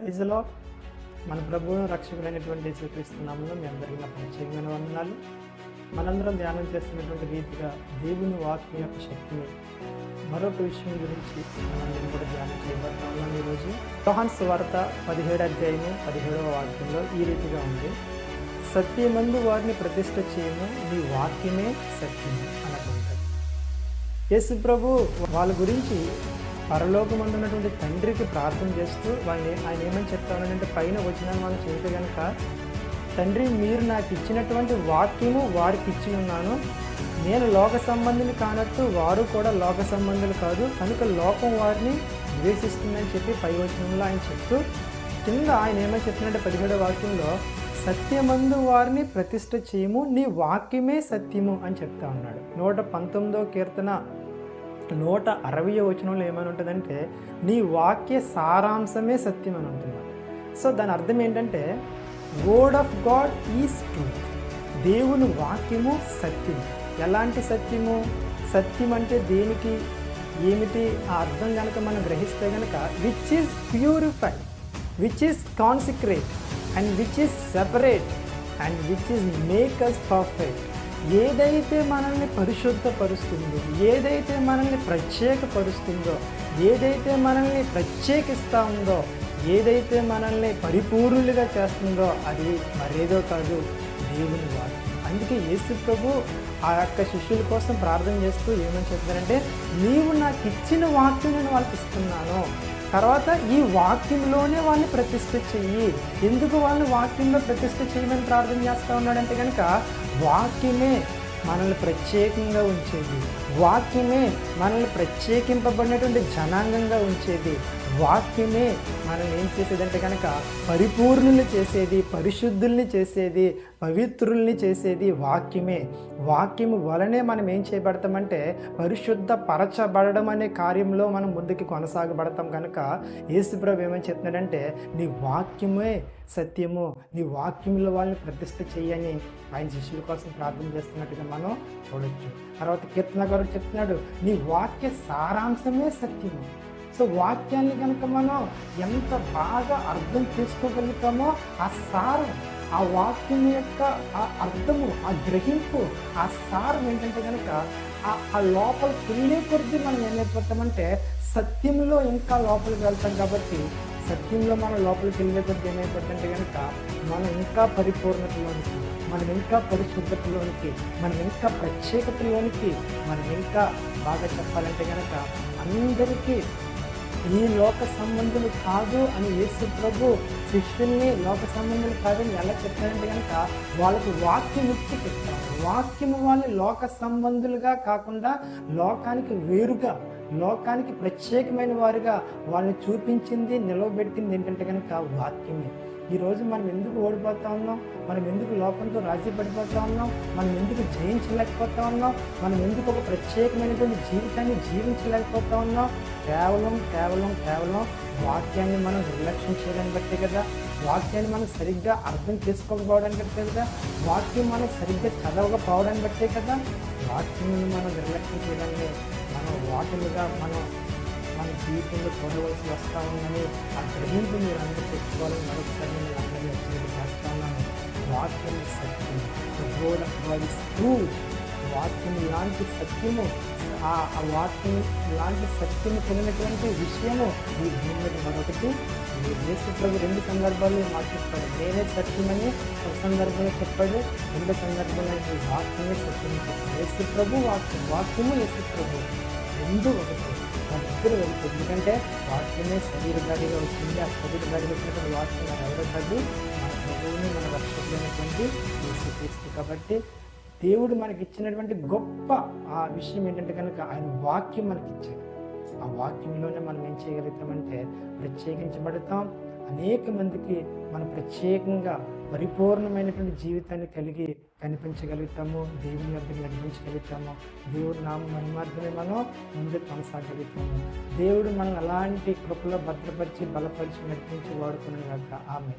ప్రైజ్లో మన ప్రభువును రక్షకుడైనటువంటి యేసుక్రీస్తునామంలో మీ అందరికీ నా ప్రత్యేకమైన వందనాలు. మనందరం ధ్యానం చేస్తున్నటువంటి రీతిగా దేవుని వాక్యం యొక్క శక్తిని మరొక విషయం గురించి మనం కూడా ధ్యానం చేయబడతా ఈరోజు. యోహాన్ వార్త పదిహేడు అధ్యాయము పదిహేడవ వాక్యంలో ఈ రీతిగా ఉంది. సత్యమందు వారిని ప్రతిష్ట చేయము నీ వాక్యమే సత్యము అనుకుంటారు యేసు ప్రభు వాళ్ళ గురించి పరలోకమందున్నటువంటి తండ్రికి ప్రార్థన చేస్తూ ఆయన ఆయన ఏమని చెప్తానంటే పైన వచ్చిన మనం చేస్తే కనుక తండ్రి మీరు నాకు ఇచ్చినటువంటి వాక్యము వారికి ఇచ్చి ఉన్నాను. నేను లోక సంబంధిని కానట్టు వారు కూడా లోక సంబంధులు కాదు. కనుక లోకం వారిని ద్వేషిస్తుందని చెప్పి పై వచనంలో ఆయన చెప్తూ కింద ఆయన ఏమని చెప్తున్నట్టే పదిహేడో వాక్యంలో సత్యమందు వారిని ప్రతిష్ట చేయము నీ వాక్యమే సత్యము అని చెప్తా ఉన్నాడు. నూట పంతొమ్మిదో కీర్తన నూట అరవై వచనంలో ఏమని ఉంటుందంటే నీ వాక్య సారాంశమే సత్యం అని ఉంటుంది సో దాని అర్థం ఏంటంటే word of God is truth దేవుని వాక్యము సత్యం. ఎలాంటి సత్యము? సత్యం అంటే దేనికి? ఏమిటి? ఆ అర్థం కనుక మనం గ్రహిస్తే కనుక which is purified which is consecrate and which is separate and which is make us perfect ఏదైతే మనల్ని పరిశుద్ధపరుస్తుందో ఏదైతే మనల్ని ప్రత్యేకపరుస్తుందో ఏదైతే మనల్ని ప్రత్యేకిస్తూ ఉందో ఏదైతే మనల్ని పరిపూర్ణులుగా చేస్తుందో అది మరేదో కాదు దేవుని వాక్యం. అందుకే యేసు ప్రభు ఆ యొక్క శిష్యుల కోసం ప్రార్థన చేస్తూ ఏమని చెప్తారంటే నీవు నాకు ఇచ్చిన వాక్యం నేను వాళ్ళకి ఇస్తున్నాను. తర్వాత ఈ వాక్యంలోనే వాళ్ళని ప్రతిష్ఠ చెయ్యి. ఎందుకు వాళ్ళని వాక్యంలో ప్రతిష్ఠ చేయమని ప్రార్థన చేస్తూ ఉన్నాడంటే కనుక వాక్యమే మనల్ని ప్రత్యేకంగా ఉంచేది. వాక్యమే మనల్ని ప్రత్యేకింపబడినటువంటి జనాంగంగా ఉంచేది. వాక్యమే మనం ఏం చేసేదంటే కనుక పరిపూర్ణుల్ని చేసేది పరిశుద్ధుల్ని చేసేది పవిత్రుల్ని చేసేది వాక్యమే. వాక్యము వలనే మనం ఏం చేయబడతామంటే పరిశుద్ధ పరచబడడం అనే కార్యంలో మనం ముందుకి కొనసాగబడతాం కనుక యేసుప్రభు ఏమని చెప్తున్నాడంటే నీ వాక్యమే సత్యము. నీ వాక్యంలో వాళ్ళని ప్రతిష్ట చేయని ఆయన శిష్యుల కోసం ప్రార్థన చేస్తున్నట్టుగా మనం చూడొచ్చు. తర్వాత కీర్తన గారు చెప్తున్నాడు నీ వాక్య సారాంశమే సత్యము. సో వాక్యాన్ని కనుక మనం ఎంత బాగా అర్థం చేసుకోగలుగుతామో ఆ సారం ఆ వాక్యం యొక్క ఆ అర్థము ఆ గ్రహింపు ఆ సారం ఏంటంటే కనుక ఆ లోపల వెళ్ళే కొద్ది మనం ఏమైపోతామంటే సత్యంలో ఇంకా లోపలికి వెళ్తాం కాబట్టి సత్యంలో మనం లోపలికి వెళ్ళే కొద్ది ఏమైపోతుంటే కనుక మనం ఇంకా పరిపూర్ణతలోనికి మనం ఇంకా పరిశుద్ధతలోనికి మనం ఇంకా ప్రత్యేకతలోనికి మనం ఇంకా బాగా చెప్పాలంటే కనుక అందరికీ ఈ లోక సంబంధులు కాదు అని యేసు ప్రభు శిష్యుల్ని లోక సంబంధులు కాదని ఎలా చెప్పారంటే కనుక వాళ్ళకి వాక్యం ఇచ్చి చెప్తారు. వాక్యము వాళ్ళని లోక సంబంధులుగా కాకుండా లోకానికి వేరుగా లోకానికి ప్రత్యేకమైన వారుగా వాళ్ళని చూపించింది నిలవబెట్టింది ఏంటంటే కనుక వాక్యమే. ఈరోజు మనం ఎందుకు ఓడిపోతా ఉన్నాం? మనం ఎందుకు లోకంతో రాజీ పడిపోతా ఉన్నాం? మనం ఎందుకు జయించలేకపోతా ఉన్నాం? మనం ఎందుకు ఒక ప్రత్యేకమైనటువంటి జీవితాన్ని జీవించలేకపోతా ఉన్నాం? కేవలం కేవలం కేవలం వాక్యాన్ని మనం నిర్లక్ష్యం చేయడానికి బట్టే కదా? వాక్యాన్ని మనం సరిగ్గా అర్థం చేసుకోకపోవడానికి బట్టే కదా? వాక్యం మనం సరిగ్గా చదవకపోవడానికి బట్టే కదా? వాక్యాన్ని మనం నిర్లక్ష్యం చేయడాన్ని మనం వాటిలుగా మనం మన జీవితంలో చూడవలసి వస్తూ ఉందని ఆ గ్రహింపు మీరు అందరూ తెచ్చుకోవాలని మరొకసారి నేను అందరినీ వచ్చి చేస్తా వాక్యం సత్యం. God of God is true వాక్యం ఇలాంటి సత్యము ఆ వాక్యం ఇలాంటి సత్యము కలిగినటువంటి విషయము ఈ భూమి మరొకటి యేసు ప్రభు రెండు సందర్భాల్లో మాకు చెప్పాడు. నేనే సత్యమని ఒక సందర్భంలో చెప్పాడు. రెండు సందర్భంలో ఈ వాక్యమే సత్యం చెప్పాడు. యేసు ప్రభు వాక్యం వాక్యము యేసు ప్రభు. రెండు ఒకటి. దగ్గర వెళ్తుంది ఎందుకంటే వాక్యమే శరీరధారిగా వచ్చింది ఆ శరీరధారిగా వచ్చినటువంటి వాక్యం ఎవరో కాదు మన ప్రభువుని మన రక్షకులైనటువంటి యేసుక్రీస్తు. కాబట్టి దేవుడు మనకి ఇచ్చినటువంటి గొప్ప ఆ విషయం ఏంటంటే కనుక ఆయన వాక్యం మనకి ఇచ్చాడు ఆ వాక్యంలోనే మనం ఏం చేయగలుగుతామంటే ప్రత్యేకించబడతాం. అనేక మందికి మనం ప్రత్యేకంగా పరిపూర్ణమైనటువంటి జీవితాన్ని కలిగి కనిపించగలుగుతాము దేవుని వద్దకు నడిపించగలుగుతాము. దేవుడు నామ మహిమార్థమే మనం ముందు కొనసాగలుగుతాము. దేవుడు మనం అలాంటి కృపలో భద్రపరిచి బలపరిచి నడిపించి వాడుకునే ఆమె